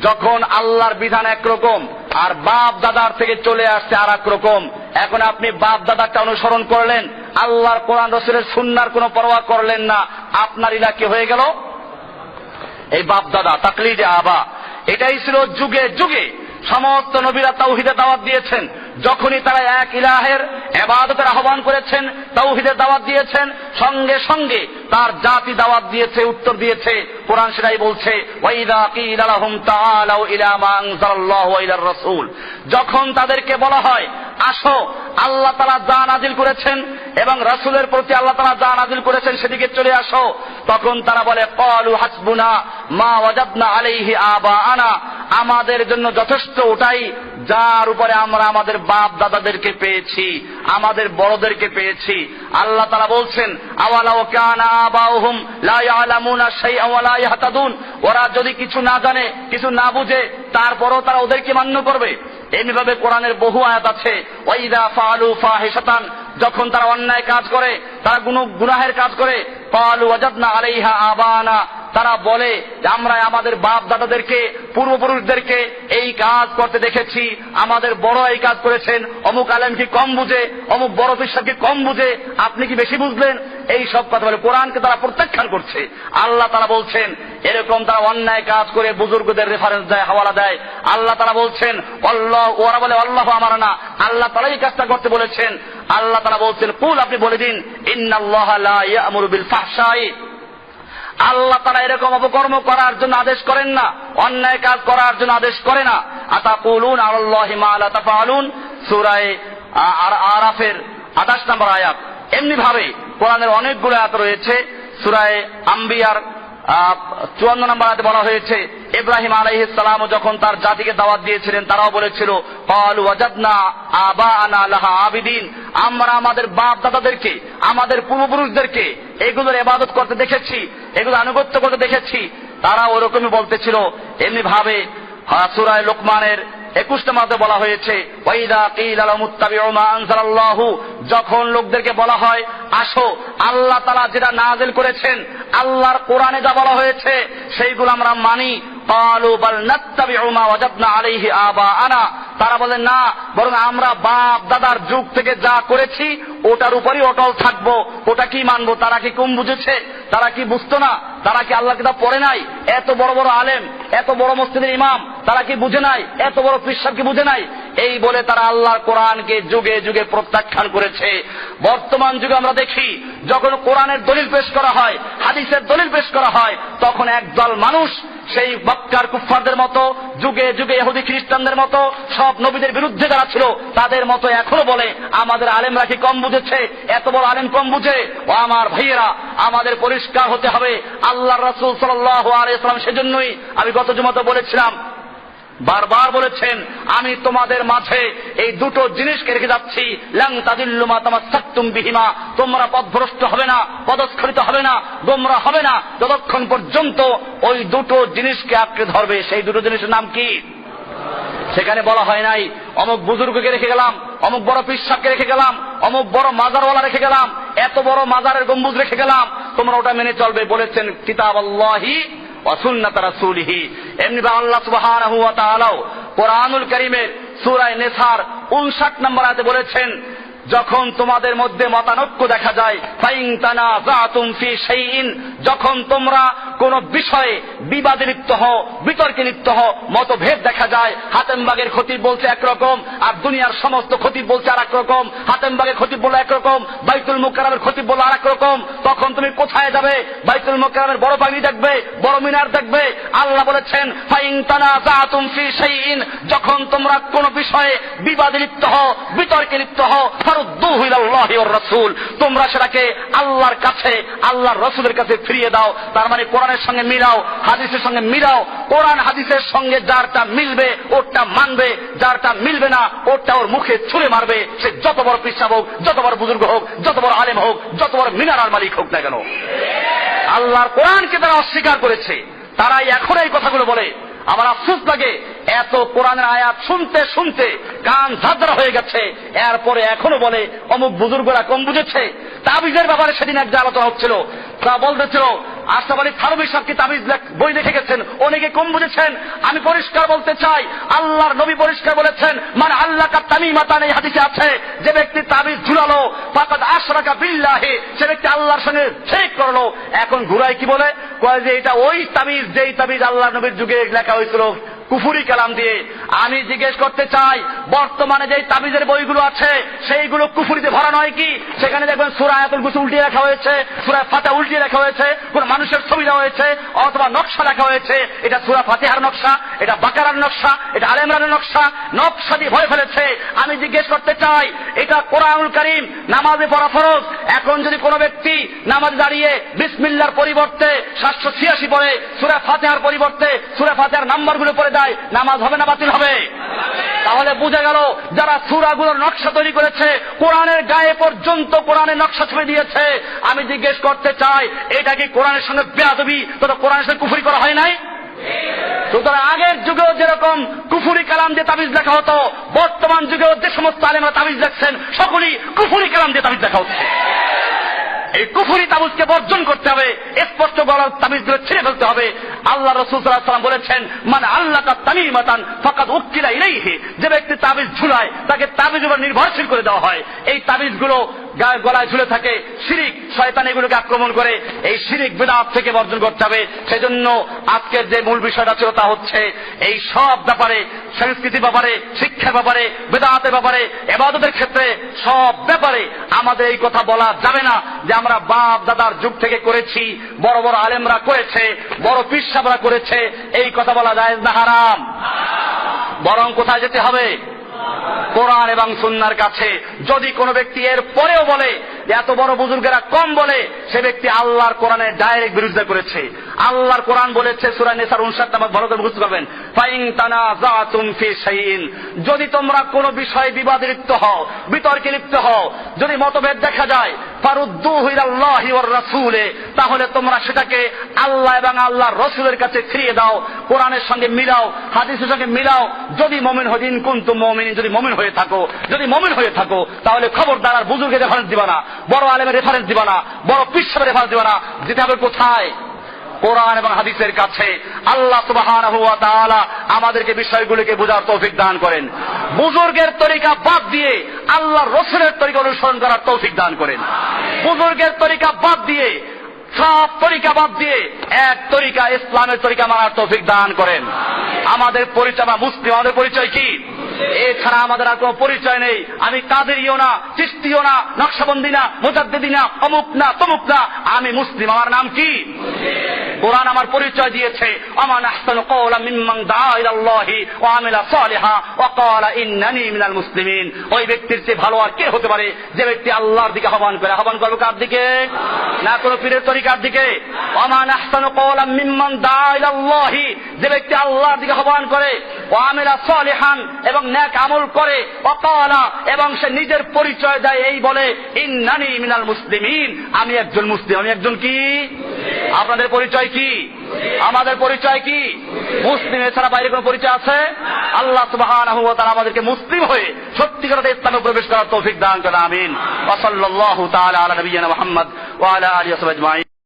যখন আল্লাহর বিধান একরকম আর বাপ দাদার থেকে চলে আসছে আর রকম, এখন আপনি বাপ দাদারটা অনুসরণ করলেন, আল্লাহর কোরআন রসুলের সুন্নার কোনো পরোয়া করলেন না, আপনার ইলাকে হয়ে গেল? এই বাপ দাদা, তাকলিদে আবা, এটাই ছিল যুগে যুগে সমস্ত নবীরা তাওহিদে দাওয়াত দিয়েছেন। যখনই তারা এক ইলাহের এবাদতের আহ্বান করেছেন, তাওহিদের দাওয়াত দিয়েছেন, সঙ্গে সঙ্গে তার জাতি দাওয়াত দিয়েছে, উত্তর দিয়েছে। কোরআন সেটাই বলছে রাসূল। যখন তাদেরকে বলা হয়, আসো, আল্লাহ তাআলা যা নাজিল করেছেন এবং রাসূলের প্রতি আল্লাহ তাআলা যা নাজিল করেছেন সেদিকে চলে আসো। তখন তারা বলে ক্বালু হাসবুনা, মা ওয়াজাদনা আলাইহি আবাআনা। আমাদের জন্য যথেষ্ট ওটাই যার উপরে আমরা আমাদের বাপ দাদাদেরকে পেয়েছি, আমাদের বড়দেরকে পেয়েছি। আল্লাহ তারা বলছেন আওয়ালাও কানা আবাউহুম লা ইয়ালামুনা শাইআ ওয়া লা ওরা যদি কিছু না জানে, কিছু না বুঝে, তারপরও তারা ওদেরকে মান্য করবে। এমনিভাবে কোরআনের বহু আয়াত আছে। ওয়াইদা ফালু ফাহিশাতান, যখন তারা অন্যায় কাজ করে, তারা গুণ গুনাহের কাজ করে পালু ওয়াজাদনা আলাইহা আবানা, তারা বলে যে আমরা আমাদের বাপ দাদাদেরকে পূর্বপুরুষদেরকে এই কাজ করতে দেখেছি, আমাদের বড় এই কাজ করেছেন, অমুক আলেম কি কম বুঝে, অমুক বড় বিশ্বাস কি কম বুঝে, আপনি কি বেশি বুঝলেন? এই সব কথা বলে কোরআনকে তারা প্রত্যাখ্যান করছে। আল্লাহ তারা বলছেন, এরকম তারা অন্যায় কাজ করে বুজুর্গদের রেফারেন্স দেয়, হাওয়ালা দেয়। আল্লাহ তারা বলছেন, অল্লাহ, ওরা বলে আল্লাহ আমার না। আল্লাহ তারা এই কাজটা করতে বলেছেন। আল্লাহ তারা বলছেন, কুল, আপনি বলে দিন আল্লাহ তারা এরকম অপকর্ম করার জন্য আদেশ করেন না, অন্যায় কাজ করার জন্য আদেশ করে না। আতা কুলুন আল্লাহি মা লা তাফালুন সূরায়ে আর আরাফের 28 নম্বর আয়াত। এমনি ভাবে কোরআনের অনেকগুলো আয়াত রয়েছে। সুরায় আম্বিয়ার চুয়ান্ন নম্বর আয়াতে বলা হয়েছে, ইব্রাহিম আলাইহিস সালাম যখন তার জাতিকে দাওয়াত দিয়েছিলেন, তারাও বলেছিল, কল ওয়াজাদনা আবা আনা আলাহা আবিদিন। আমরা আমাদের বাপ দাদাদেরকে আমাদের পূর্বপুরুষদেরকে এগুলোর এবাদত করতে দেখেছি এগুলো আনুগত্য করতে দেখেছি। তারা ওরকমই বলতেছিল। এমনি ভাবে সুরায় লোকমানের একুশ নম্বরে বলা হয়েছে যখন লোকদেরকে বলা হয়, আসো, আল্লাহ তাআলা যেটা নাযিল করেছেন, আল্লাহর কোরআনে যা বলা হয়েছে, সেইগুলো আমরা মানি। তারা বলে, না, বরং আমরা বাপ দাদার যুগ থেকে যা করেছি, ওটার উপরই অটল থাকব। ওটা কি মানবো, তারা কি কম বুঝেছে? তারা কি বুঝতো না? তারা কি আল্লাহ কিতাব পড়ে নাই? এত বড় বড় আলেম, এত বড় মসজিদের ইমাম তারা কি বুঝে নাই? এত বড় পিসাব কি বুঝে নাই? এই বলে তারা আল্লাহর কোরআনকে যুগে যুগে প্রত্যাখ্যান করেছে। বর্তমান যুগে আমরা দেখি, যখন কোরআনের দলিল পেশ করা হয়, হাদিসের দলিল পেশ করা হয়, তখন একদল মানুষ সেই মক্কার কুফফারদের মতো, যুগে যুগে ইহুদি খ্রিস্টানদের মতো, সব নবীদের বিরুদ্ধে যারা ছিল, তাদের মতো এখনও বলে, আমাদের আলেমরা কি কম বুঝেছে? এত বড় আলেম কম বুঝে? ও আমার ভাইয়েরা, আমাদের পরিষ্কার হতে হবে। আল্লাহ রাসূল সাল্লাল্লাহু আলাইহি সেজন্যই আমি গত জুমাতে বলেছিলাম বারবার বলেছেন, আমি তোমাদের মাঝে এই দুটো জিনিসকে রেখে যাচ্ছি। লাং তাদিল্লুমা তোমার সাক্তুম বিহিমা। তোমরা পথভ্রষ্ট হবে না, পদস্খলিত হবে না, গোমরা হবে না। যতক্ষণ পর্যন্ত ওই দুটো জিনিসকে আঁকড়ে ধরবে, সেই দুটো জিনিসের নাম কি? সেখানে বলা হয় নাই, অমুক বুজুর্গকে রেখে গেলাম, অমুক বড় পিসাবকে রেখে গেলাম, অমুক বড় মাজারওয়ালা রেখে গেলাম, এত বড় মাজারের গম্বুজ রেখে গেলাম। তোমরা ওটা মেনে চলবে বলেছেন কিতাব আল্লাহি অসুন্নাত রাসুলহি। এমনি বা আল্লাহ সুবহানাহু ওয়া তাআলাও কোরআনুল কারীমের সূরা নেসার 59 নম্বর আয়াতে বলেছেন, যখন তোমাদের মধ্যে মতানৈক্য দেখা যায় যখন তোমরা কোন বিষয়ে বিবাদে লিপ্ত হও, বিতর্কে লিপ্ত হও, মতভেদ দেখা যায়। হাতেমবাগের খতিব বলছে একরকম, আর দুনিয়ার সমস্ত খতিব বলছে আর একরকম হাতেমবাগের খতিব বলে একরকম, বাইতুল মুকাররমের খতিব বলে আর রকম তখন তুমি কোথায় যাবে? বাইতুল মুকাররমের বড় পাগড়ি দেখবে, বড় মিনার দেখবে। আল্লাহ বলেছেন যখন তোমরা কোন বিষয়ে বিবাদে লিপ্ত হও, বিতর্কে লিপ্ত হও ওয়ার তোমরা সেটাকে আল্লাহর কাছে, আল্লাহর রাসূলের কাছে ফিরিয়ে দাও। তার মানে কোরআনের সঙ্গে মিলাও, হাদিসের সঙ্গে মিলাও, কোরআন হাদিসের সঙ্গে যারটা মিলবে, ওরটা মানবে, যারটা মিলবে না, ওরটা ওর মুখে ছুঁড়ে মারবে, সে যত বড় পিসাব হোক, যত বড় বুজুর্গ হোক, যত বড় আলেম হোক, যত বড় মিনারার মালিক হোক না কেন। আল্লাহর কোরআনকে তারা অস্বীকার করেছে। তারাই এখন এই কথাগুলো বলে। আমার আফসোস লাগে, এত কোরআনের আয়াত শুনতে শুনতে কান ঝাঁঝরা হয়ে গেছে। এরপরে এখনও বলে, অমুক বুজুর্গরা কম বুঝেছে। তাবিজের ব্যাপারে সেদিন এক আলোচনা হচ্ছিল। তা বলতেছিল আশরাফ আলী থারবি সাহেব তাবিজ বই লিখে গেছেন? অনেকে কম বুঝেছেন। আমি পরিষ্কার বলতে চাই, আল্লাহর নবী পরিষ্কার বলেছেন মানে আল্লাহ কা তামিমাতান এই হাদিসে আছে, যে ব্যক্তি তাবিজ ঝুলালো, ফাকাদ আশরাকা বিল্লাহি, সে ব্যক্তি আল্লাহর সঙ্গে ঠিক করল। এখন ঘুরায় কি বলে? কয় যে এটা ওই তাবিজ, যেই তাবিজ আল্লাহ নবীর যুগে লেখা হয়েছিল। কুফুরি কালাম দিয়ে। আমি জিজ্ঞেস করতে চাই, বর্তমানে যেই তাবিজের বইগুলো আছে, সেইগুলো কুফুরিতে ভরা নয় কি? সেখানে দেখবেন সুরা আয়াতুল গুসু উল্টিয়ে রাখা হয়েছে, সুরা ফাতে উল্টিয়ে রাখা হয়েছে, কোন মানুষের ছবি দেওয়া হয়েছে, অথবা নকশা লেখা হয়েছে। এটা সুরা ফাতেহার নকশা, এটা বাকারার নকশা, এটা আলেমরানের নকশা নকশা দিয়ে ভয় ফেলেছে। আমি জিজ্ঞেস করতে চাই, এটা কোরআনুল করিম, নামাজে পড়া ফরজ? এখন যদি কোনো ব্যক্তি নামাজ দাঁড়িয়ে বিসমিল্লার পরিবর্তে সাতশো ছিয়াশি পরে সুরা ফাতেহার পরিবর্তে সুরা ফাতেহার নাম্বারগুলো পড়ে দেয় নামাজ হবে না বাতিল হবে? তাহলে বোঝা গেল যারা সুরাগুলোর নকশা তৈরি করেছে, কোরআনের গায়ে পর্যন্ত কোরআনের নকশা ছবি দিয়েছে। আমি জিজ্ঞেস করতে চাই, এটা কি কোরআনের সঙ্গে বেয়াদবি? তথা কোরআনের সঙ্গে কুফুরি করা হয় নাই? সুতরাং আগের যুগেও যেরকম কুফুরি কালাম দিয়ে তাবিজ লেখা হতো, বর্তমান যুগেও যে সমস্ত আলেমরা তাবিজ লেখছেন, সকলেই কুফুরি কালাম দিয়ে তাবিজ লেখা হচ্ছে। এই কুফুরি তাবুজকে বর্জন করতে হবে, স্পষ্ট গলার তাবিজগুলো ছিঁড়ে ফেলতে হবে। আল্লাহ রসুল সাল্লাম বলেছেন মানে আল্লাহ তার তামিজ মাতান ফকাত উকিলা ইলাইহি। যে ব্যক্তি তাবিজ ঝুলায়, তাকে তাবিজ উপর নির্ভরশীল করে দেওয়া হয়। এই তাবিজ গুলো গলায় ঝুলে থাকে, শিরিক, শয়তান এগুলোকে আক্রমণ করে। এই শিরিক বেদাত থেকে বর্জন করতে হবে? সেজন্য আজকের যে মূল বিষয়টা ছিল তা হচ্ছে, এই সব ব্যাপারে সংস্কৃতি ব্যাপারে, শিক্ষার ব্যাপারে, বেদাতের ব্যাপারে, এবাদতের ক্ষেত্রে সব ব্যাপারে আমাদের এই কথা বলা যাবে না যে আমরা বাপ দাদার যুগ থেকে করেছি, বড় বড় আলেমরা করেছে, বড় পিসাবরা করেছে, এই কথা বলা যায় না, হারাম। বরং কোথায় যেতে হবে? কোরআন এবং সুন্নার কাছে যদি কোনো ব্যক্তি এর পরেও বলে এত বড় বুজুর্গেরা কম বলে, সে ব্যক্তি আল্লাহর কোরআনে ডাইরেক্ট বিরুদ্ধে করেছে। আল্লাহর কোরআন বলেছে, সুরা নেসার উনষাট নামক ভালো করে বুঝতে পারবেন ফাইং তানা যা তুমফি শাইইন। যদি তোমরা কোনো বিষয়ে বিবাদ লিপ্ত হও, বিতর্কে লিপ্ত হও, যদি মতভেদ দেখা যায় তাহলে তোমরা সেটাকে আল্লাহ এবং আল্লাহ রসুলের কাছে ফিরিয়ে দাও, কোরআনের সঙ্গে মিলাও, হাদিসের সঙ্গে মিলাও। যদি মমিন হদিন কুন্তু মমিন যদি মমিন হয়ে থাকো, যদি মমিন হয়ে থাকো, তাহলে খবরদার আর বুজুর্গের রেফারেন্স দিবা না, বড় আলেমের রেফারেন্স দিবা না, বড় পিসের রেফারেন্স দিবা না, যেতে হবে কোথায়? কোরআন এবং হাদিসের কাছে আল্লাহ তাআলা আমাদেরকে বিষয়গুলিকে বোঝার তৌফিক দান করেন। বুজুর্গের তরিকা বাদ দিয়ে আল্লাহ রসুলের তরিকা অনুসরণ করার তৌফিক দান করেন। বুজুর্গের তরিকা বাদ দিয়ে, সব তরিকা বাদ দিয়ে এক তরিকা ইসলামের তরিকা মানার তৌফিক দান করেন। আমাদের পরিচয় বা মুসলিম, আমাদের পরিচয় কি? এছাড়া আমাদের আর কোনো পরিচয় নেই। আমি কাদেরিও না, চিস্তিও না, নকশাবন্দি না, মুজাদ্দিদি না, অমুক না, তমুক না। আমি মুসলিম। আমার নাম কি? কোরআন আমার পরিচয় দিয়েছে। আমান আহসান কওলা মিম্মান দা ইলাল্লাহি আমিলা সালিহা ওয়া ক্বালা ইন্নানি মিনাল মুসলিমিন। ওই ব্যক্তির চেয়ে ভালো আর কে হতে পারে? যে ব্যক্তি আল্লাহর দিকে আহ্বান করে। আহ্বান করবে কার দিকে? না কোনো পীরের তরিকার দিকে? আমান আহসান কওলা মিম্মান দা যে ব্যক্তি আল্লাহর দিকে আহ্বান করে ওয়া আমিলা সালিহান এবং নেক আমল করে ওয়া এবং সে নিজের পরিচয় দেয় এই বলে, ইন্নানি মিনাল মুসলিমিন। আমি একজন মুসলিম, আমি একজন কি? আপনাদের পরিচয় কি? আমাদের পরিচয় কি? মুসলিম, এছাড়া বাইরে কোনো পরিচয় আছে? আল্লাহ ওয়া তাআলা আমাদেরকে মুসলিম হয়ে সত্যিকার ইসলামে প্রবেশ করার তৌফিক দান করেন, আমিন। ওয়া সাল্লাল্লাহু তাআলা আলা নবিয়িনা মুহাম্মদ ওয়া আলা আজমাইন।